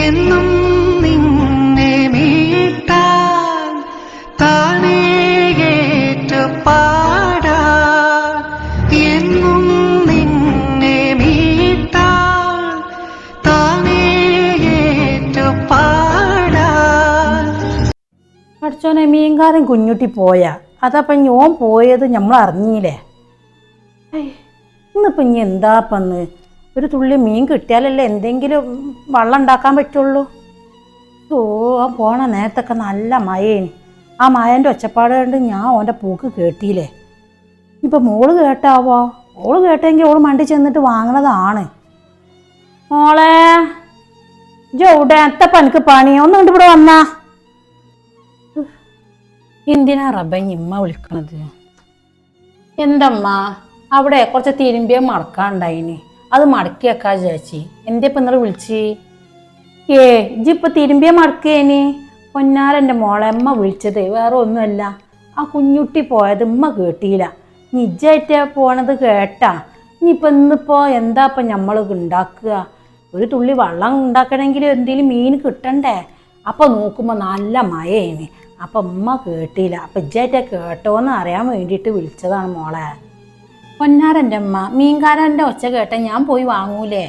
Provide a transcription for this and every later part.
എന്നും നിന്നെ മീട്ടാൻ എന്നും നിന്നെ മീട്ടാൻ മീൻകാരൻ കുഞ്ഞുട്ടി പോയാ. അതപ്പം ഞാൻ പോയത് നമ്മൾ അറിഞ്ഞില്ലേ ഇന്നിപ്പം ഇനി എന്താപ്പന്ന്? ഒരു തുള്ളി മീൻ കിട്ടിയാലല്ലേ എന്തെങ്കിലും വള്ളം ഉണ്ടാക്കാൻ പറ്റുള്ളൂ? ഓ ആ പോണ നേരത്തൊക്കെ നല്ല മയേനി ആ മയന്റെ ഒച്ചപ്പാട് കണ്ട് ഞാൻ ഓന്റെ പൂക്ക് കേട്ടിയില്ലേ? ഇപ്പം മോൾ കേട്ടാവോ? ഓൾ കേട്ടെങ്കിൽ ഓൾ മണ്ടി ചെന്നിട്ട് വാങ്ങണതാണ്. മോളെ ജോടെ എത്തപ്പ എനിക്ക് പണി? ഒന്ന് കണ്ട് ഇവിടെ വന്നാ. എന്തിനാ റബ്ബ ഇമ്മ വിളിക്കണത്? എന്തമ്മ? അവിടെ കുറച്ച് തിരുമ്പിയ മടക്കാണ്ടായിനി. അത് മടക്കി വെക്കാ ചേച്ചി. എന്റെ ഇപ്പൊ നിങ്ങൾ വിളിച്ച്? ഏ ഇജിപ്പൊ തിരുമ്പിയ മടക്കേനി? പൊന്നാരന്റെ മോളെ അമ്മ വിളിച്ചത് വേറെ ഒന്നുമല്ല. ആ കുഞ്ഞുട്ടി പോയത് ഉമ്മ കേട്ടിയില്ല. നിജായിട്ട് പോണത് കേട്ടാ. ഇനിയിപ്പോൾ ഇന്നിപ്പോൾ എന്താ ഇപ്പം നമ്മൾ ഉണ്ടാക്കുക ഒരു തുള്ളി വെള്ളം ഉണ്ടാക്കണമെങ്കിൽ എന്തെങ്കിലും മീൻ കിട്ടണ്ടേ? അപ്പോൾ നോക്കുമ്പോൾ നല്ല മഴയാണ് അപ്പം ഉമ്മ കേട്ടില്ല അപ്പം ഇജ്ജായിട്ട് കേട്ടോന്ന് അറിയാൻ വേണ്ടിയിട്ട് വിളിച്ചതാണ് മോളെ. പൊന്നാരന്റെ അമ്മ മീൻകാരന്റെ ഒച്ച കേട്ട ഞാൻ പോയി വാങ്ങൂലേ?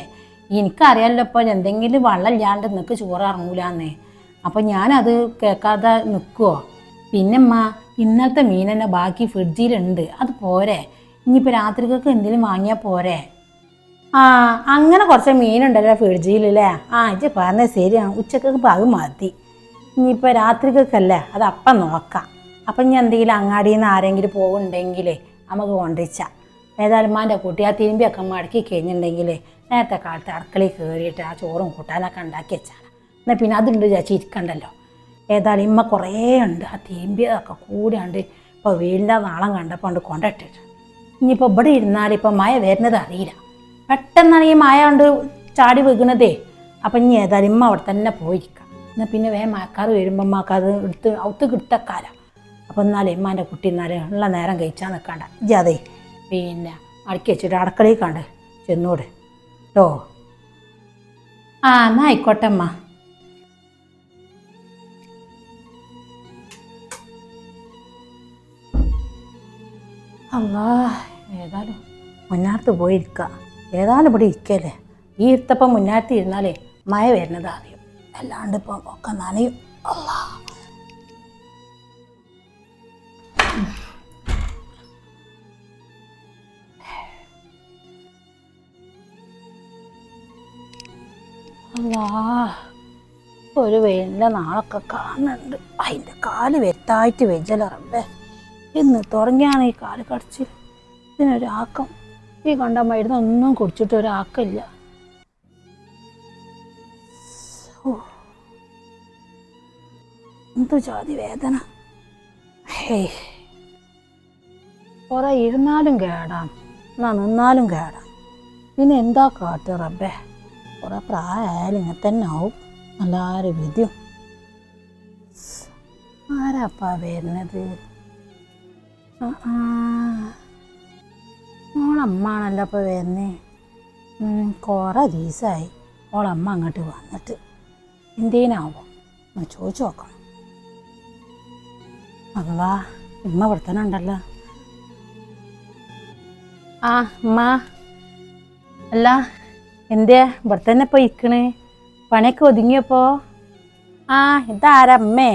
എനിക്കറിയാലോ ഇപ്പോൾ എന്തെങ്കിലും വെള്ളം ഇല്ലാണ്ട് നിനക്ക് ചോറ് ഇറങ്ങൂലെന്നേ അപ്പം ഞാനത് കേൾക്കാതെ നിൽക്കുമോ പിന്നെ അമ്മ ഇന്നലത്തെ മീൻ തന്നെ ബാക്കി ഫ്രിഡ്ജിലുണ്ട് അത് പോരെ? ഇനിയിപ്പോൾ രാത്രിക്കൊക്കെ എന്തെങ്കിലും വാങ്ങിയാൽ പോരെ? ആ അങ്ങനെ കുറച്ച് മീനുണ്ടല്ലോ ഫ്രിഡ്ജിലല്ലേ ആ ഇജ്ജ് പറഞ്ഞത് ശരിയാണ് ഉച്ചക്കൊക്കെ അത് മതി. ഇനിയിപ്പോൾ രാത്രിക്കൊക്കെയല്ലേ അത് അപ്പം നോക്കാം. അപ്പം ഞാൻ എന്തെങ്കിലും അങ്ങാടിയിൽ നിന്ന് ആരെങ്കിലും പോകുന്നുണ്ടെങ്കിലേ നമുക്ക് കൊണ്ടിച്ചാൽ ഏതായാലും കുട്ടി ആ തിരുമ്പിയൊക്കെ മടക്കി കഴിഞ്ഞിട്ടുണ്ടെങ്കിൽ നേരത്തെ കാലത്ത് അടുക്കളയിൽ കയറിയിട്ട് ആ ചോറും കൂട്ടാനൊക്കെ ഉണ്ടാക്കി വെച്ചാണ്. എന്നാൽ പിന്നെ അതുണ്ട് ചേച്ചി ഇരിക്കണ്ടല്ലോ. ഏതായാലും ഇമ്മ കുറേ ഉണ്ട്. ആ തിരുമ്പിയതൊക്കെ കൂടിയാണ്ട് ഇപ്പോൾ വീടിന്റെ നാളം കണ്ടപ്പോൾ കൊണ്ട് കൊണ്ടിട്ടിട്ട്. ഇനിയിപ്പോൾ ഇവിടെ ഇരുന്നാൽ മായ മഴ വരുന്നത് അറിയില്ല. പെട്ടെന്നാണ് ഈ മഴ കൊണ്ട് ചാടി വീകുന്നതേ അപ്പം ഇനി ഏതായാലും ഇമ്മ അവിടെ തന്നെ പോയിരിക്കാം. എന്നാൽ പിന്നെ വേ മഴക്കാറ് വരുമ്പോൾ മാക്കാർ എടുത്ത് ഔത്ത് കിട്ടക്കാല അപ്പം എന്നാലേ ഇമ്മാന്റെ കുട്ടി എന്നാലേ ഉള്ള നേരം കഴിച്ചാൽ നിൽക്കണ്ട. ജാതേ പിന്നെ അടുക്കി വെച്ചിട്ട് അടുക്കളയിൽ കണ്ട് ചെന്നൂട്. കേട്ടോ ആ എന്നാ ആയിക്കോട്ടെ അമ്മ. അല്ലാ ഏതായാലും മുന്നാർത്ത് പോയിരിക്കുക ഏതായാലും ഇവിടെ ഇരിക്കല്ലേ? ഈ ഇരുത്തപ്പം മുന്നാർത്ത് ഇരുന്നാലേ മഴ വരുന്നത് അറിയും അല്ലാണ്ട് ഇപ്പം ഒക്കെ നനയും. അല്ലാ ഒരു വെയിലിന്റെ നാളൊക്കെ കാണുന്നുണ്ട്. അതിന്റെ കാൽ വെത്തായിട്ട് വെജലറമ്പേ. ഇന്ന് തുടങ്ങിയാണ് ഈ കാൽ കടിച്ചിൽ. ഇതിനൊരാക്കം. ഈ കണ്ട മരുന്ന് ഒന്നും കുടിച്ചിട്ട് ഒരാക്കില്ല. എന്ത് ജാതി വേദന. ഹേയ് കുറെ ഇരുന്നാലും കേടാം എന്നാ നിന്നാലും കേടാം പിന്നെ എന്താ കാട്ട് റബ്ബേ? കുറെ പ്രായമായാലും ഇങ്ങനെ തന്നെ ആവും. എല്ലാവരും വിധിയും. ആരാപ്പാ വരുന്നത്? ഓളമ്മാണല്ലോ അപ്പോൾ വരുന്നേ. കുറേ ദിവസമായി ഓളമ്മ അങ്ങോട്ട് വന്നിട്ട് എന്തേനാവോ? ഒന്ന് ചോദിച്ചു നോക്കണം. അല്ലാ ഉമ്മ ഇവിടെ ഉണ്ടല്ലോ. ആ ഉമ്മ. അല്ല എന്തേ ഇവിടെ തന്നെ ഇപ്പോൾ ഇരിക്കണേ? പണിയൊക്കെ ഒതുങ്ങിയപ്പോ? ആ ഇതാരമ്മേ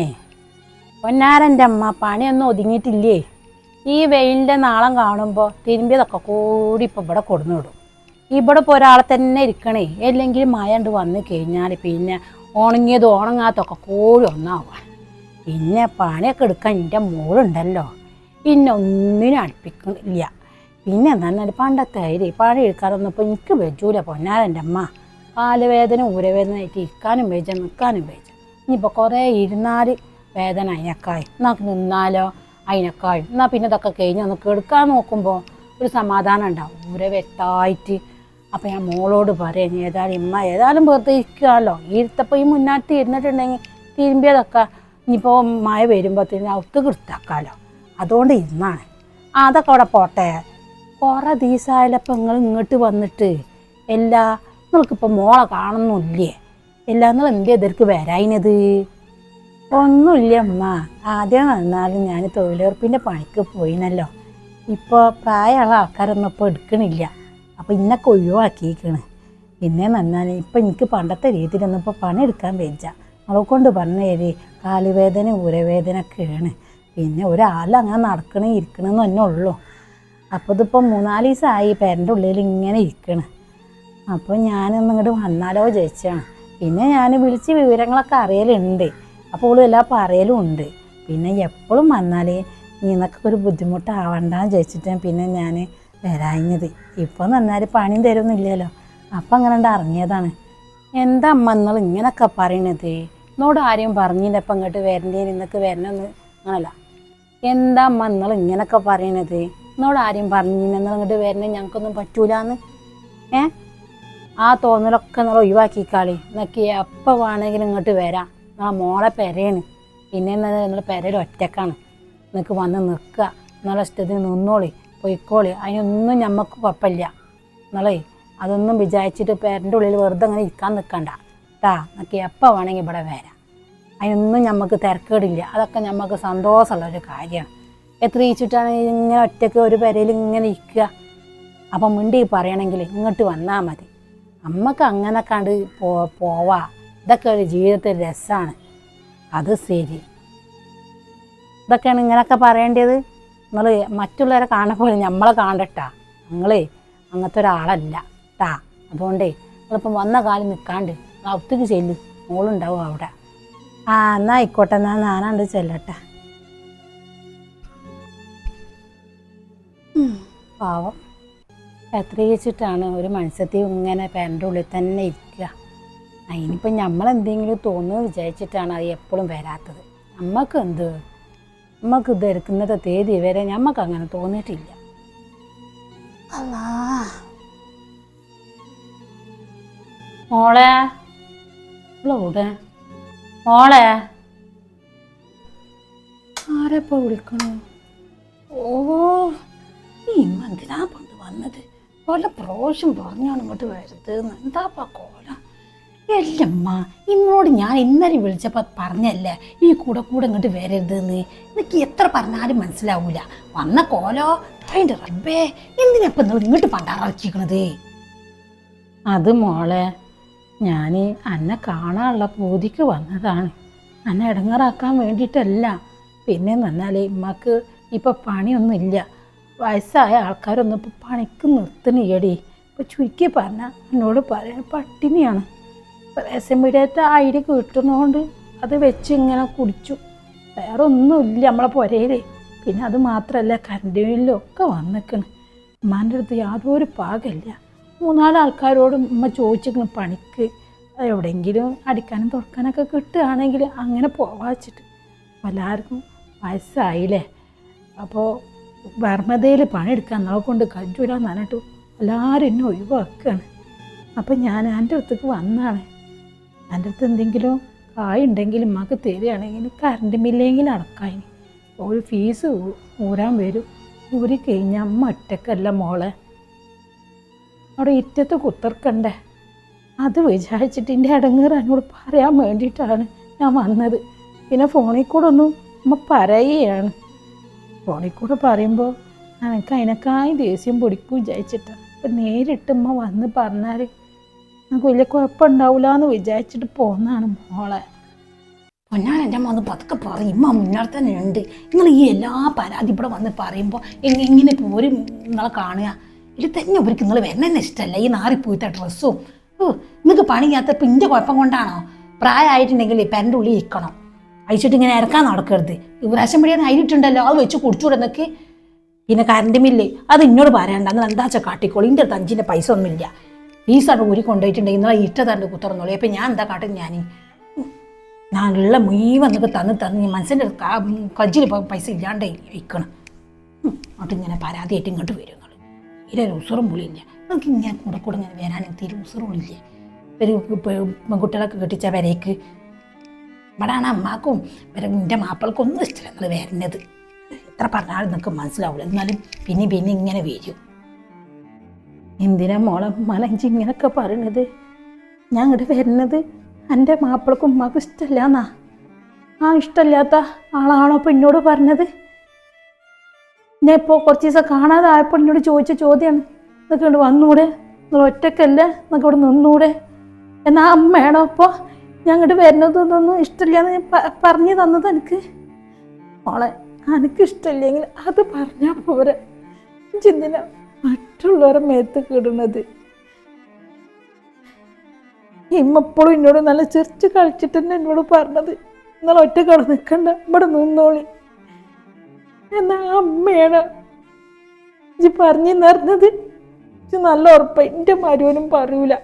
പൊന്നാരന്റെ അമ്മ പണിയൊന്നും ഒതുങ്ങിയിട്ടില്ലേ? ഈ വെയിലിന്റെ നാളം കാണുമ്പോൾ തിരുമ്പിയതൊക്കെ കൂടി ഇപ്പോൾ ഇവിടെ കൊടുന്നു വിടും. ഇവിടെ ഇപ്പോൾ ഒരാളെ തന്നെ ഇരിക്കണേ. അല്ലെങ്കിൽ മഴ ഉണ്ട് വന്നു കഴിഞ്ഞാൽ പിന്നെ ഉണങ്ങിയത് ഉണങ്ങാത്തൊക്കെ കൂടി ഒന്നാവാൻ പിന്നെ പണിയൊക്കെ എടുക്കാൻ എന്റെ മോളുണ്ടല്ലോ. പിന്നെ ഒന്നിനും അടുപ്പിക്കുന്നില്ല പിന്നെ എന്താണെന്നാൽ പണ്ടത്തെ അരി പഴയ ഇഴുക്കാറൊന്നപ്പോൾ എനിക്ക് വെച്ചൂല പൊന്നാലെന്റെ അമ്മ. കാലുവേദന ഊരവേദന ആയിട്ട് ഇരിക്കാനും വെച്ച നിൽക്കാനും വെച്ച ഇനിയിപ്പോൾ കുറേ ഇരുന്നാൽ വേദന അതിനേക്കായി എന്നാൽ നിന്നാലോ? അതിനൊക്കായും എന്നാൽ പിന്നെ ഇതൊക്കെ കഴിഞ്ഞ് നമുക്ക് എടുക്കാൻ നോക്കുമ്പോൾ ഒരു സമാധാനം ഉണ്ടാവും. ഊര അപ്പോൾ അപ്പം ഞാൻ മോളോട് പറയാം ഏതായാലും ഇമ്മ ഏതായാലും വെറുതെ ഇരിക്കുകയല്ലോ ഇരുത്തപ്പോൾ ഈ മുന്നാട്ട് ഇരുന്നിട്ടുണ്ടെങ്കിൽ തിരുമ്പിയതൊക്കെ ഇനിയിപ്പോൾ മഴ വരുമ്പോഴത്തേന് ഒത്തു കിട്ടാക്കാലോ അതുകൊണ്ട് ഇരുന്നാണ് ആ അതൊക്കെ അവിടെ പോട്ടെ. കുറേ ദിവസമായാലപ്പം നിങ്ങൾ ഇങ്ങോട്ട് വന്നിട്ട്. എല്ലാ നിങ്ങൾക്കിപ്പോൾ മോളെ കാണുന്നില്ലേ? എല്ലാം നിങ്ങൾ എന്റെ എതിർക്ക് വരായിനത്? ഒന്നുമില്ല അമ്മ. ആദ്യം വന്നാലും ഞാൻ തൊഴിലുറപ്പിന്റെ പണിക്ക് പോയിനല്ലോ. ഇപ്പോൾ പ്രായമുള്ള ആൾക്കാരൊന്നും ഇപ്പോൾ എടുക്കണില്ല. അപ്പോൾ ഇന്നൊക്കെ ഒഴിവാക്കിയിരിക്കണ് പിന്നെ നന്നാൽ ഇപ്പം എനിക്ക് പണ്ടത്തെ രീതിയിലൊന്നും ഇപ്പോൾ പണിയെടുക്കാൻ വെച്ച അവളെ കൊണ്ട് പറഞ്ഞു തരി കാലുവേദന ഊരവേദന ഒക്കെയാണ് പിന്നെ ഒരാളങ്ങനെ നടക്കണേ ഇരിക്കണമെന്ന് തന്നെ ഉള്ളൂ. അപ്പോൾ ഇതിപ്പോൾ മൂന്നാൽ ദിവസമായി പേരന്റെ ഉള്ളിൽ ഇങ്ങനെ ഇരിക്കണ്. അപ്പോൾ ഞാനൊന്ന് ഇങ്ങോട്ട് വന്നാലോ ചോദിച്ചാണ് പിന്നെ ഞാൻ വിളിച്ച് വിവരങ്ങളൊക്കെ അറിയലുണ്ട്. അപ്പോൾ ഓളും എല്ലാം പറയലും ഉണ്ട്. പിന്നെ എപ്പോഴും വന്നാൽ നിനക്ക് ഒരു ബുദ്ധിമുട്ടാവണ്ടെന്ന് ചോദിച്ചിട്ട് പിന്നെ ഞാൻ വരാഞ്ഞത്. ഇപ്പോൾ നന്നാൽ പണിയും തരുന്നില്ലല്ലോ. അപ്പം അങ്ങനെ ഇറങ്ങിയതാണ്. എന്താ അമ്മ നിങ്ങൾ ഇങ്ങനൊക്കെ പറയണത്? എന്നോട് ആരെയും പറഞ്ഞില്ല അപ്പം ഇങ്ങോട്ട് വരണ്ടേ നിനക്ക് വരണമെന്ന് അങ്ങനല്ല എന്താ അമ്മ നിങ്ങൾ ഇങ്ങനൊക്കെ പറയണത്? എന്നോട് ആരെയും പറഞ്ഞു നിങ്ങൾ ഇങ്ങോട്ട് വരണേ ഞങ്ങൾക്കൊന്നും പറ്റൂലെന്ന്. ഏ? ആ തോന്നലൊക്കെ നിങ്ങൾ ഒഴിവാക്കിക്കാളി. എന്നൊക്കെ എപ്പോൾ വേണമെങ്കിലും ഇങ്ങോട്ട് വരാം. നിങ്ങളെ മോളെ പെരയാണ്. പിന്നെ നിങ്ങൾ പെരയിൽ ഒറ്റക്കാണ്. നിങ്ങൾക്ക് വന്ന് നിൽക്കുക. നിങ്ങളെ ഇഷ്ടത്തിന് നിന്നോളി പൊയ്ക്കോളി. അതിനൊന്നും ഞമ്മക്ക് കുഴപ്പമില്ല. നിങ്ങളെ അതൊന്നും വിചാരിച്ചിട്ട് പേരന്റെ ഉള്ളിൽ വെറുതെ അങ്ങനെ ഇരിക്കാൻ നിൽക്കണ്ട. കേട്ടാ എന്നൊക്കെ എപ്പോൾ വേണമെങ്കിൽ ഇവിടെ വരാം. അതിനൊന്നും ഞമ്മക്ക് തിരക്കേടില്ല. അതൊക്കെ ഞമ്മക്ക് സന്തോഷമുള്ള ഒരു കാര്യമാണ്. എത്ര ഈച്ചിട്ടാണ് ഇങ്ങനെ ഒറ്റയ്ക്ക് ഒരു പെരയിൽ ഇങ്ങനെ ഇരിക്കുക? അപ്പം മിണ്ടി പറയണമെങ്കിൽ ഇങ്ങോട്ട് വന്നാൽ മതി. അമ്മയ്ക്ക് അങ്ങനെ കണ്ട് പോ പോവാ. ഇതൊക്കെ ഒരു ജീവിതത്തിൽ രസമാണ് അത് ശരി. ഇതൊക്കെയാണ് ഇങ്ങനെയൊക്കെ പറയേണ്ടത്. നിങ്ങൾ മറ്റുള്ളവരെ കാണാൻ പോലെ നമ്മളെ കാണട്ടാ നിങ്ങളേ അങ്ങനത്തെ ഒരാളല്ല ട്ടാ. അതുകൊണ്ടേ നിങ്ങളിപ്പം വന്ന കാലം നിൽക്കാണ്ട് ഒത്തിരി ചെല്ലു. മോളുണ്ടാവും അവിടെ. ആ എന്നാ ആയിക്കോട്ടെ. എന്നാ ഞാനാണ്ട് ചെല്ലട്ടെ. പാവം. എത്ര വെച്ചിട്ടാണ് ഒരു മത്സ്യത്തിൽ ഇങ്ങനെ പേരന്റെ ഉള്ളിൽ തന്നെ ഇരിക്കുക. അതിനിപ്പം നമ്മളെന്തെങ്കിലും തോന്നുന്നു വിചാരിച്ചിട്ടാണ് അത് എപ്പോഴും വരാത്തത്. നമുക്ക് എന്ത്? നമുക്ക് ഇത് എടുക്കുന്നത് തീയതി വരെ ഞമ്മക്ക് അങ്ങനെ തോന്നിയിട്ടില്ല. മോളെ? മോളെവിടെ മോളെ? ആരെപ്പോ വിളിക്കണോ? ഓ. ഈ എന്തിനാ പണ്ട് വന്നത്? വല്ല പ്രാവശ്യം പറഞ്ഞാണ് ഇങ്ങോട്ട് വരുന്നത് എന്താപ്പാ കോല? എല്ലമ്മ ഇന്നോട് ഞാൻ ഇന്നലെ വിളിച്ചപ്പോൾ പറഞ്ഞല്ലേ ഈ കൂടെ കൂടെ ഇങ്ങോട്ട് വരരുതെന്ന്? എനിക്ക് എത്ര പറഞ്ഞാലും മനസ്സിലാവൂല. വന്ന കോലോ? അതിന്റെ റബ്ബേ എന്തിനപ്പം നിങ്ങൾ ഇങ്ങോട്ട് പണ്ടാറാക്കിക്കണത് അത് മോളെ ഞാൻ അന്നെ കാണാനുള്ള പൂതിക്ക് വന്നതാണ്. അന്നെ ഇടങ്ങാറാക്കാൻ വേണ്ടിയിട്ടല്ല. പിന്നെ പറഞ്ഞാൽ ഇമ്മക്ക് ഇപ്പം പണിയൊന്നുമില്ല. വയസ്സായ ആൾക്കാരൊന്നും ഇപ്പോൾ പണിക്ക് നിർത്തണിയടി ഇപ്പം ചുരുക്കി പറഞ്ഞാൽ എന്നോട് പറയാൻ പട്ടിണിയാണ്. റേഷൻ മീഡിയത്തെ ഐഡി കിട്ടുന്നതുകൊണ്ട് അത് വെച്ച് ഇങ്ങനെ കുടിച്ചു. വേറെ ഒന്നുമില്ല നമ്മളെ പുരയിൽ പിന്നെ അത് മാത്രമല്ല കറണ്ട് ഒക്കെ വന്നിക്കണ്. ഉമ്മാന്റെ അടുത്ത് യാതൊരു പാകമില്ല മൂന്നാൽ ആൾക്കാരോട് ഉമ്മ ചോദിച്ചിരിക്കണം പണിക്ക്. എവിടെയെങ്കിലും അടിക്കാനും തുറക്കാനൊക്കെ കിട്ടുകയാണെങ്കിൽ അങ്ങനെ പോവാച്ചിട്ട് എല്ലാവർക്കും വയസ്സായില്ലേ? അപ്പോൾ വർമ്മതയിൽ പണിയെടുക്കാൻ നോക്കൊണ്ട് കൊണ്ട് നനട്ടു എല്ലാവരും എന്നെ ഒഴിവാക്കുകയാണ്. അപ്പം ഞാൻ എന്റെ അടുത്തേക്ക് വന്നാണ് എന്റെ അടുത്ത് എന്തെങ്കിലും കായുണ്ടെങ്കിൽ ഉമ്മക്ക് തരികയാണെങ്കിൽ കറണ്ട് മില്ലെങ്കിൽ അടക്കായിന് ഒരു ഫീസ് ഊരാൻ വരും. ഊരി കഴിഞ്ഞാൽ അമ്മ ഒറ്റക്കല്ല മോളെ. അവിടെ ഇറ്റത്ത് കുത്തർക്കണ്ടേ. അത് വിചാരിച്ചിട്ട് എന്റെ അടങ്ങേറ് എന്നോട് പറയാൻ വേണ്ടിയിട്ടാണ് ഞാൻ വന്നത്. പിന്നെ ഫോണിൽ കൂടെ ഒന്നും അമ്മ പറയുകയാണ്. ഫോണിൽ കൂടെ പറയുമ്പോൾ എനിക്ക് അതിനേക്കായി ദേഷ്യം പൊടിക്കും വിചാരിച്ചിട്ടാണ് അപ്പം നേരിട്ട് ഉമ്മ വന്ന് പറഞ്ഞാൽ നമുക്ക് വലിയ കുഴപ്പമുണ്ടാവില്ല എന്ന് വിചാരിച്ചിട്ട് പോന്നാണ് മോളെ. പൊന്നാൻ എന്റെ മോന്ന് പതുക്കെ പറയും. ഇമ്മ മുന്നാൾ തന്നെ ഉണ്ട്. നിങ്ങൾ ഈ എല്ലാ പരാതി ഇവിടെ വന്ന് പറയുമ്പോൾ എങ്ങനെ പോരും നിങ്ങളെ കാണുക? ഇത് തന്നെ ഇവർക്ക് നിങ്ങൾ വരണമെന്ന് ഇഷ്ടമല്ല. ഈ നാറിപ്പോയിട്ട ഡ്രസ്സും. ഓ നിങ്ങൾക്ക് പണിയാത്തപ്പോൾ ഇന്റെ കുഴപ്പം കൊണ്ടാണോ? പ്രായമായിട്ടുണ്ടെങ്കിൽ പെരന്റെ ഉള്ളിൽ ഇരിക്കണം. അയച്ചിട്ട് ഇങ്ങനെ ഇറക്കാൻ നടക്കരുത്. ഇപ്രാവശ്യം പിടിയാൻ അതിനിട്ടുണ്ടല്ലോ അത് വെച്ച് കുടിച്ചൂടെ എന്നൊക്കെ പിന്നെ കറണ്ട് അത് ഇന്നോട് പറയണ്ട. നിങ്ങൾ എന്താ വെച്ചാൽ കാട്ടിക്കോളൂ? ഇതിന്റെ അടുത്ത് അഞ്ചിന്റെ പൈസ ഒന്നുമില്ല. ഫീസാണ് ഊരി കൊണ്ടുപോയിട്ടുണ്ടെങ്കിൽ ഇന്നലെ ഇട്ട തണ്ട് കുത്തറന്നോളൂ അപ്പം ഞാൻ എന്താ കാട്ടും ഞാൻ ഞാൻ ഉള്ള മുഴുവൻ എന്നൊക്കെ തന്ന് തന്ന് മനസ്സിന്റെ കജ്ജിൽ പൈസ ഇല്ലാണ്ട് വയ്ക്കണം അങ്ങോട്ട് ഇങ്ങനെ പരാതിയായിട്ട് ഇങ്ങോട്ട് വരും നിങ്ങൾ ഇതിൽ ഉസറും പുളിയില്ല നമുക്ക് ഇങ്ങനെ കൂടെ കൂടെ ഇങ്ങനെ വരാനും തീരെ ഉസറും ഇല്ലേ? ഒരു പെൺകുട്ടികളൊക്കെ കെട്ടിച്ച വരേക്ക് ഇവിടെയാണ് അമ്മാക്കും വരെ എന്റെ മാപ്പിളക്കും ഒന്നും ഇഷ്ടമില്ല നിങ്ങൾ വരുന്നത് എത്ര പറഞ്ഞാലും നിങ്ങൾക്ക് മനസ്സിലാവില്ല എന്നാലും പിന്നെ പിന്നെ ഇങ്ങനെ വരും. എന്തിനാ മോളെ മലഞ്ചി ഇങ്ങനെയൊക്കെ പറയണത്? ഞാൻ ഇവിടെ വരുന്നത് എന്റെ മാപ്പിളക്കും ഉമ്മാക്കും ഇഷ്ടമല്ല എന്നാ ആ ഇഷ്ടമില്ലാത്ത ആളാണോ ഇപ്പം എന്നോട് പറഞ്ഞത്? ഞാൻ ഇപ്പോൾ കുറച്ച് ദിവസം കാണാതെ ആയപ്പോൾ എന്നോട് ചോദിച്ച ചോദ്യമാണ് നിങ്ങൾക്ക് ഇവിടെ വന്നൂടെ? നിങ്ങൾ ഒറ്റക്കല്ലേ? നിങ്ങൾക്ക് ഇവിടെ നിന്നൂടെ? എന്നാ അമ്മയാണോ അപ്പോൾ ഞങ്ങോട്ട് വരുന്നതൊന്നും ഇഷ്ടമില്ല എന്ന് ഞാൻ പറഞ്ഞു തന്നത് എനിക്ക് മോളെ എനിക്ക് ഇഷ്ടമില്ലെങ്കിൽ അത് പറഞ്ഞാൽ പോരെ. ചിന്തിന മറ്റുള്ളവരെ മേത്ത് കിടുന്നത്? ഇമ്മപ്പോഴും എന്നോട് നല്ല ചെറിച്ച് കളിച്ചിട്ട് തന്നെ എന്നോട് പറഞ്ഞത്. നിങ്ങൾ ഒറ്റ കട നിൽക്കണ്ട ഇവിടെ നിന്നോളി. എന്നാ അമ്മയാണ് ഇജ്ജ് പറഞ്ഞു നിറഞ്ഞത് നല്ല ഉറപ്പായി എന്റെ മരുവനും പറയൂല.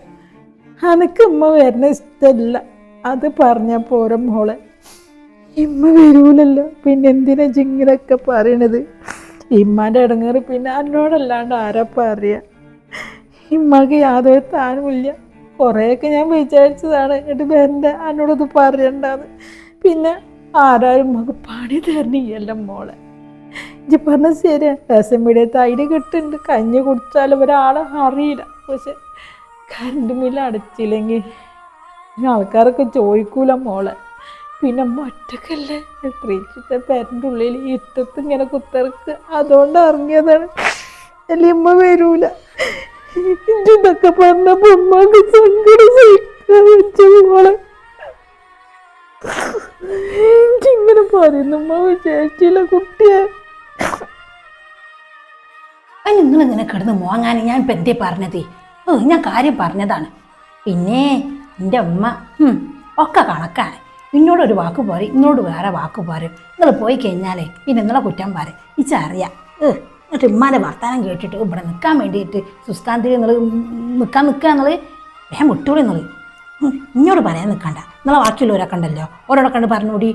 അനക്ക് ഉമ്മ വരുന്ന ഇഷ്ടമല്ല അത് പറഞ്ഞ പോരം മോളെ. ഇമ്മ വരൂലല്ലോ. പിന്നെ എന്തിനാ ജിങ്ങനൊക്കെ പറയണത്? ഇമ്മാന്റെ ഇടങ്ങേറി പിന്നെ എന്നോടല്ലാണ്ട് ആരാ പറയുക ഇമ്മക്ക് യാതൊരു താനുമില്ല. കുറേയൊക്കെ ഞാൻ വിചാരിച്ചതാണ് എന്നിട്ട് എന്റെ എന്നോടത് പറയണ്ടത് പിന്നെ ആരാരും മക പണി തരണിയല്ല മോളെ. ഇജ്ജ് പറഞ്ഞ ശരിയാ. രസം മീഡിയത്ത് അതിന് കിട്ടുന്നുണ്ട് കഞ്ഞി കുടിച്ചാലും ഒരാളെ അറിയില്ല. പക്ഷെ കറണ്ട് ബില്ല് അടച്ചില്ലെങ്കിൽ ആൾക്കാരൊക്കെ ചോദിക്കൂല മോളെ. പിന്നെ ഒറ്റക്കല്ലേ എത്രയിച്ചിട്ട് പേരന്റെ ഉള്ളിൽ ഇട്ടത്ത് ഇങ്ങനെ കുത്തിറക്ക്. അതുകൊണ്ട് ഇറങ്ങിയതാണ്. അല്ലെ ഉമ്മ വരൂല. ഇതൊക്കെ പറഞ്ഞപ്പോ ഉമ്മക്ക് സങ്കടം സഹിക്കാൻ പറ്റും മോളെ? ഇങ്ങനെ പറയുന്നു. ഉമ്മ വിചാരിച്ചില്ല കുട്ടിയെ. അതിന് നിങ്ങളിങ്ങനെ കിടന്ന് മോങ്ങാൻ ഞാൻ ഇപ്പം പറഞ്ഞത്? ഓ ഞാൻ കാര്യം പറഞ്ഞതാണ്. പിന്നെ എന്റെ അമ്മ ഉം, ഒക്കെ കണക്കാണ്. ഒരു വാക്ക് പോരെ ഇന്നോട് വേറെ വാക്ക് പോരെ. നിങ്ങൾ പോയി കഴിഞ്ഞാലേ പിന്നെ നിങ്ങളെ കുറ്റം പാരെ ഇച്ചറിയാം. ഏ എന്നിട്ട് ഉമ്മാന്റെ വർത്തമാനം കേട്ടിട്ട് ഇവിടെ നിൽക്കാൻ വേണ്ടിയിട്ട് സുസ്കാന്തിൽ നിങ്ങൾ നിൽക്കാൻ നിൽക്കുക എന്നുള്ളത് വേഗം വിട്ടൂടെ നിങ്ങൾ ഇന്നോട് പറയാൻ നിൽക്കണ്ട. നിങ്ങളെ ബാക്കിയുള്ളവരെ കണ്ടല്ലോ. ഓരോടെ കണ്ട് പറഞ്ഞൂടി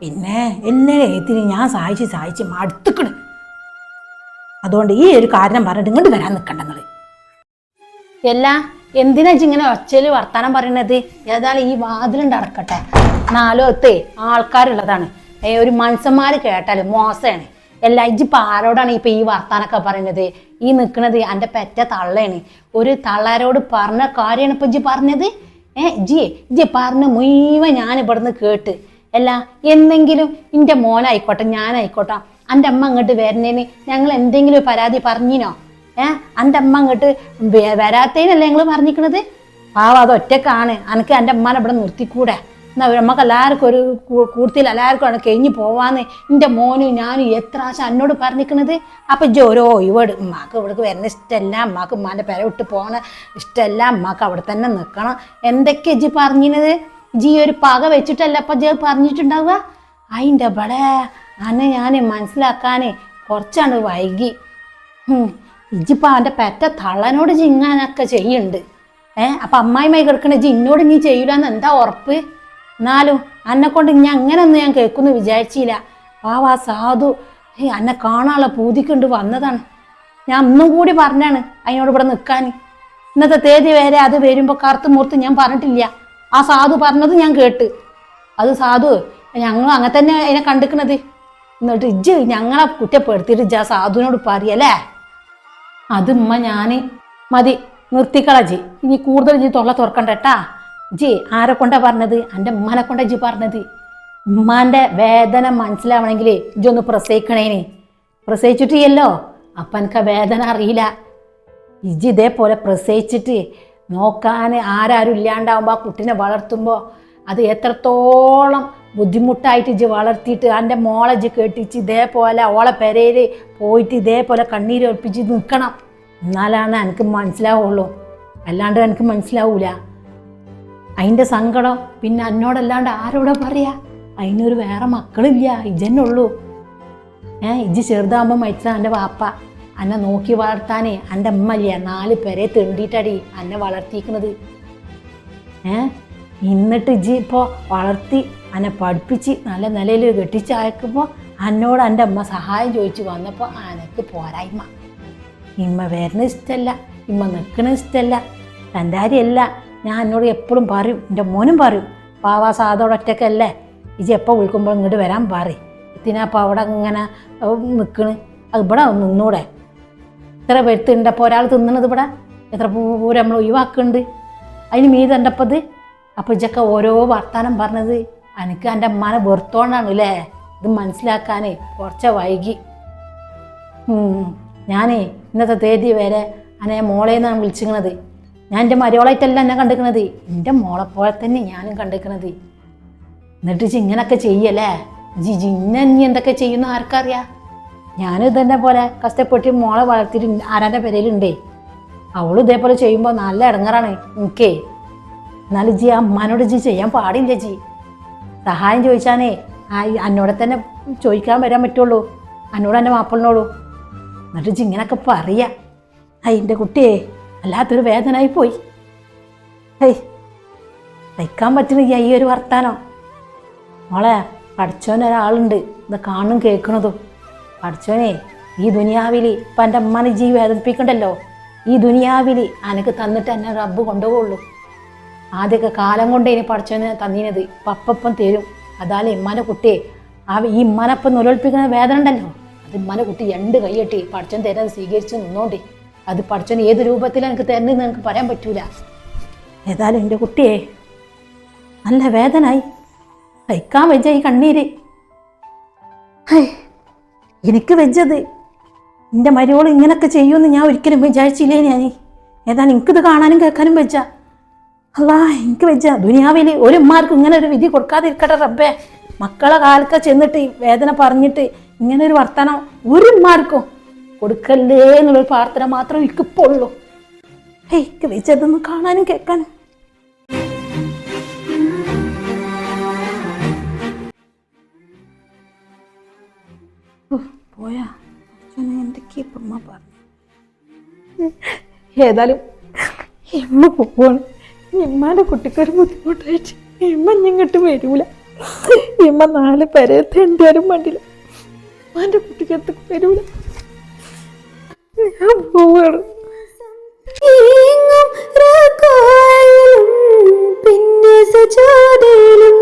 പിന്നെ എന്നെ എഴുത്തിന് ഞാൻ സഹായിച്ച് സഹായിച്ച് മടുത്തുക്കണ്. അതുകൊണ്ട് ഈ ഒരു കാരണം പറഞ്ഞിട്ട് ഇങ്ങോട്ട് വരാൻ നിൽക്കണ്ട നിങ്ങൾ എല്ലാ എന്തിനാ ഇങ്ങനെ ഒച്ചയിൽ വർത്താനം പറയണത്? ഏതായാലും ഈ വാതിലുണ്ട് അടക്കട്ടെ. നാലോത്തെ ആൾക്കാരുള്ളതാണ്. ഒരു മനുഷ്യന്മാർ കേട്ടാൽ മോശമാണ്. എല്ലാ ഇജ്ജിപ്പോൾ ആരോടാണ് ഇപ്പൊ ഈ വർത്താനൊക്കെ പറയുന്നത് ഈ നിൽക്കുന്നത് എന്റെ പെറ്റ തള്ളയാണ്. ഒരു തള്ളാരോട് പറഞ്ഞ കാര്യമാണ് ഇപ്പൊ ഇജ്ജി പറഞ്ഞത്? ഏ ജി ഇജ്ജി പറഞ്ഞ മുഴുവൻ ഞാൻ ഇവിടുന്ന് കേട്ട്. അല്ല എന്തെങ്കിലും എന്റെ മോനായിക്കോട്ടെ ഞാനായിക്കോട്ടെ എന്റെ അമ്മ അങ്ങോട്ട് വരുന്നതിന് ഞങ്ങൾ എന്തെങ്കിലും പരാതി പറഞ്ഞിനോ? ഏ? എന്റെ അമ്മ അങ്ങോട്ട് വരാത്തതിനല്ലേ ഞങ്ങൾ പറഞ്ഞിരിക്കണത് പാവ അത് ഒറ്റക്കാണ്. അനക്ക് എന്റെ അമ്മനെ ഇവിടെ നിർത്തിക്കൂടെ? എന്നാ നമുക്ക് എല്ലാവർക്കും ഒരു കൂടുതൽ എല്ലാവർക്കും ആണ് കഴിഞ്ഞ് പോവാന്ന്. എന്റെ മോനും ഞാനും എത്ര ആശ എന്നോട് പറഞ്ഞിരിക്കണത് അപ്പം ഇജ്ജ് ഓരോ ഒഴിവേട്. ഉമ്മാക്ക് ഇവിടേക്ക് വരുന്ന ഇഷ്ടമല്ല ഉമ്മാക്ക് ഉമ്മാന്റെ പെര വിട്ട് പോകണ ഇഷ്ടമല്ല ഉമ്മാക്ക് അവിടെ തന്നെ നിൽക്കണം എന്തൊക്കെ ഇജ്ജ് പറഞ്ഞിരുന്നത് ജി ഒരു പക വെച്ചിട്ടല്ല അപ്പം ജി പറഞ്ഞിട്ടുണ്ടാവുക? അതിന്റെ ഇവിടെ അന്നെ ഞാൻ മനസ്സിലാക്കാൻ കുറച്ചാണ് വൈകി. ഇജിപ്പോൾ അവന്റെ പെറ്റ തള്ളനോട് ചിങ്ങാനൊക്കെ ചെയ്യുന്നുണ്ട് ഏ അപ്പം അമ്മായിമായി കിടക്കണ ഇന്നോട് നീ ചെയ്യൂലെന്ന് എന്താ ഉറപ്പ്? എന്നാലും അന്നെ കൊണ്ട് ഞാൻ അങ്ങനെ ഒന്നും ഞാൻ കേൾക്കുന്നു വിചാരിച്ചില്ല. പാവാ സാധു ഏ അന്നെ കാണാനുള്ള പൂതിക്കൊണ്ട് വന്നതാണ്. ഞാൻ ഒന്നും കൂടി പറഞ്ഞാണ് അതിനോട് ഇവിടെ നിൽക്കാൻ ഇന്നത്തെ തേതി വരെ അത് വരുമ്പോൾ കറുത്ത് മുറുത്ത് ഞാൻ പറഞ്ഞിട്ടില്ല. ആ സാധു പറഞ്ഞത് ഞാൻ കേട്ട്. അത് സാധു ഞങ്ങൾ അങ്ങനെ തന്നെ അതിനെ കണ്ടിക്കണത്. എന്നിട്ട് ഇജ്ജ് ഞങ്ങളെ കുറ്റപ്പെടുത്തിയിട്ട് ഇജ്ജ് ആ സാധുവിനോട് പറയല്ലേ? അത് ഉമ്മ ഞാൻ മതി നിർത്തിക്കള ജി. ഇനി കൂടുതൽ ജി തൊള്ള തുറക്കണ്ടട്ടാ ജി ആരെ കൊണ്ടാ പറഞ്ഞത്? എന്റെ ഉമ്മാനെ കൊണ്ടാ ജി പറഞ്ഞത്. ഉമ്മാന്റെ വേദന മനസ്സിലാവണമെങ്കിൽ ജി ഒന്ന് പ്രസവിക്കണേന്. പ്രസവിച്ചിട്ടില്ലല്ലോ? അപ്പം എനിക്ക് വേദന അറിയില്ല. ഇജ്ജ് ഇതേപോലെ പ്രസവിച്ചിട്ട് നോക്കാൻ ആരാരും ഇല്ലാണ്ടാവുമ്പോൾ ആ കുട്ടീനെ വളർത്തുമ്പോൾ അത് എത്രത്തോളം ബുദ്ധിമുട്ടായിട്ട് ഇജ്ജ് വളർത്തിയിട്ട് എന്റെ മോളെ ഇജ്ജ് കെട്ടിച്ച് ഇതേപോലെ ഓളെ പെരയിൽ പോയിട്ട് ഇതേപോലെ കണ്ണീര് ഒളിപ്പിച്ച് നിൽക്കണം എന്നാലാണ് എനിക്ക് മനസ്സിലാവുള്ളൂ. അല്ലാണ്ട് എനിക്ക് മനസ്സിലാവൂല. അതിന്റെ സങ്കടം പിന്നെ എന്നോടല്ലാണ്ട് ആരോടെ പറയാ? അതിനൊരു വേറെ മക്കളില്ല. ഇജന്നുള്ളൂ ഏ ഇജ്ജ് ചെറുതാകുമ്പോൾ മരിച്ചത് എന്റെ വാപ്പ. എന്നെ നോക്കി വളർത്താനേ എന്റെ അമ്മ ഇല്ല നാല് പേരെ തെണ്ടിയിട്ടടി എന്നെ വളർത്തിയിരിക്കുന്നത് ഏ എന്നിട്ട് ഇജ്ജ് ഇപ്പോൾ വളർത്തി അന്നെ പഠിപ്പിച്ച് നല്ല നിലയിൽ കെട്ടിച്ചയക്കുമ്പോൾ എന്നോട് എന്റെ അമ്മ സഹായം ചോദിച്ചു വന്നപ്പോൾ അനക്ക് പോരായ്മ. ഇമ്മ വരുന്ന ഇഷ്ടമല്ല ഇമ്മ നിൽക്കണ ഇഷ്ടമല്ല തന്റെ കാര്യമല്ല ഞാൻ എന്നോട് എപ്പോഴും പറയും എന്റെ മോനും പറയും പാവാ സാധോടെ ഒറ്റക്കല്ലേ? ഇജ് എപ്പോൾ വിളിക്കുമ്പോൾ ഇങ്ങോട്ട് വരാൻ പറയും. ഇതിനപ്പോൾ അവിടെ ഇങ്ങനെ നിൽക്കണ് അത് ഇവിടെ നിന്നൂടെ. ഇത്ര വരുത്തുണ്ടപ്പോൾ ഒരാൾ തിന്നണത് ഇവിടെ? എത്ര പൂരം നമ്മൾ ഒഴിവാക്കുന്നുണ്ട് അതിന് മീതെ ഇത്? അപ്പോൾ ഇജൊക്കെ ഓരോ വർത്താനം പറഞ്ഞത്. എനിക്ക് എന്റെ അമ്മാനെ വെറുത്തോണ്ടാണ് അല്ലേ ഇത് മനസ്സിലാക്കാനേ കുറച്ച് വൈകി. ഞാനേ ഇന്നത്തെ തേതി വരെ അനെ മോളെ നിന്നാണ് വിളിച്ചിരിക്കണത് ഞാൻ എന്റെ മരോളായിട്ടല്ല എന്നെ കണ്ടിരിക്കണത് എന്റെ മോളെ പോലെ തന്നെ ഞാനും കണ്ടിരിക്കണത് എന്നിട്ട് ഇജ്ജ് ഇങ്ങനൊക്കെ ചെയ്യല്ലേ ജി ജിന്നെ നീ എന്തൊക്കെ ചെയ്യുന്ന ആർക്കറിയാം? ഞാനും ഇതെന്നെ പോലെ കഷ്ടപ്പെട്ട് മോളെ വളർത്തിയിട്ട് ആരാന്റെ പെരയിലുണ്ടേ അവളും ഇതേപോലെ ചെയ്യുമ്പോൾ നല്ല ഇടങ്ങറാണ്. എനിക്കേ. എന്നാലും ജി അമ്മാനോട് ജി ചെയ്യാൻ പാടില്ല ജി സഹായം ചോദിച്ചാനേ ആ അന്നോടെ തന്നെ ചോദിക്കാൻ വരാൻ പറ്റുള്ളൂ. അന്നോട് എന്റെ മാപ്പിളിനോളൂ എന്നിട്ട് ജിങ്ങനൊക്കെ പറയാ. ആ എന്റെ കുട്ടിയെ വല്ലാത്തൊരു വേദനയായി പോയി. ഏയ് തയ്ക്കാൻ പറ്റുന്നില്ല ഈ ഒരു വർത്താനോ. മോളെ പഠിച്ചോൻ ഒരാളുണ്ട്. ഇത് കാണും കേൾക്കണതും. പഠിച്ചോനെ ഈ ദുനിയാവിൽ ഇപ്പം എന്റെ അമ്മനെ ജീ വേദനിപ്പിക്കണ്ടല്ലോ. ഈ ദുനിയാവിൽ അനക്ക് തന്നിട്ട് എന്നെ റബ്ബ് കൊണ്ടുപോകുള്ളൂ ആദ്യമൊക്കെ കാലം കൊണ്ട് ഇനി പഠിച്ചതിന് തന്നീനത്. ഇപ്പം തരും. അതാലേ ഇമ്മാന്റെ കുട്ടിയെ. ആ ഈ ഇമ്മാനപ്പം നുലൊളിപ്പിക്കുന്ന വേദന ഉണ്ടല്ലോ. അത് ഇമ്മാന്റെ കുട്ടി രണ്ട് കൈയ്യട്ടി പഠിച്ചൻ തരാൻ സ്വീകരിച്ച് നിന്നോണ്ടേ. അത് പഠിച്ചോൻ ഏത് രൂപത്തിൽ എനിക്ക് തരുന്നതെന്ന് എനിക്ക് പറയാൻ പറ്റൂല. ഏതായാലും എന്റെ കുട്ടിയെ നല്ല വേദനായി. കഴിക്കാൻ വെച്ച ഈ കണ്ണീര്. എനിക്ക് വെച്ചത് എന്റെ മരുവോൾ ഇങ്ങനൊക്കെ ചെയ്യുമെന്ന് ഞാൻ ഒരിക്കലും വിചാരിച്ചില്ലേ ഞാൻ ഏതായാലും എനിക്കിത് കാണാനും കേൾക്കാനും വെച്ച അല്ലാ എനിക്ക് വെച്ച ദുനിയാവിൽ ഒരു ഉമ്മാർക്കും ഇങ്ങനെ ഒരു വിധി കൊടുക്കാതിരിക്കട്ടെ റബ്ബേ. മക്കളെ കാലൊക്കെ ചെന്നിട്ട് വേദന പറഞ്ഞിട്ട് ഇങ്ങനെ ഒരു വർത്തമാനം ഒരു ഉമ്മാർക്കും കൊടുക്കല്ലേ എന്നുള്ളൊരു പ്രാർത്ഥന മാത്രം എനിക്കിപ്പോൾ ഉള്ളൂ ഹേയ് എനിക്ക് വെച്ചതൊന്ന് കാണാനും കേൾക്കാനും. പോയാ. എന്തൊക്കെയാ ഇപ്പം പറഞ്ഞു? ഏതായാലും ഇമ്മ പോവാണ്. ഇമ്മാന്റെ കുട്ടിക്കൊരു ബുദ്ധിമുട്ടായിട്ട് ഇമ്മ ഇങ്ങോട്ട് വരൂല. ഇമ്മ നാല് പേരെ തെണ്ടിയാലും വേണ്ടില്ല. ഇമ്മാന്റെ കുട്ടിക്കത്ത് വരൂല. ഞാൻ പോവാണ്. പിന്നെ സജാതയിലും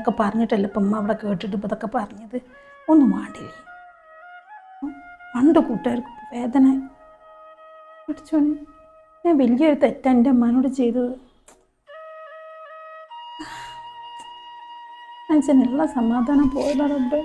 അങ്ങനെയൊക്കെ പറഞ്ഞിട്ടല്ല ഇപ്പം അവിടെ കേട്ടിട്ട് ഇപ്പം ഇതൊക്കെ പറഞ്ഞത്? ഒന്നും വേണ്ടില്ല പണ്ട് കൂട്ടുകാർക്ക് വേദന. ഞാൻ വലിയൊരു തെറ്റാ എന്റെ അമ്മാനോട് ചെയ്തത്. മനസ്സിനുള്ള സമാധാനം പോയല്ലോ റബ്ബേ.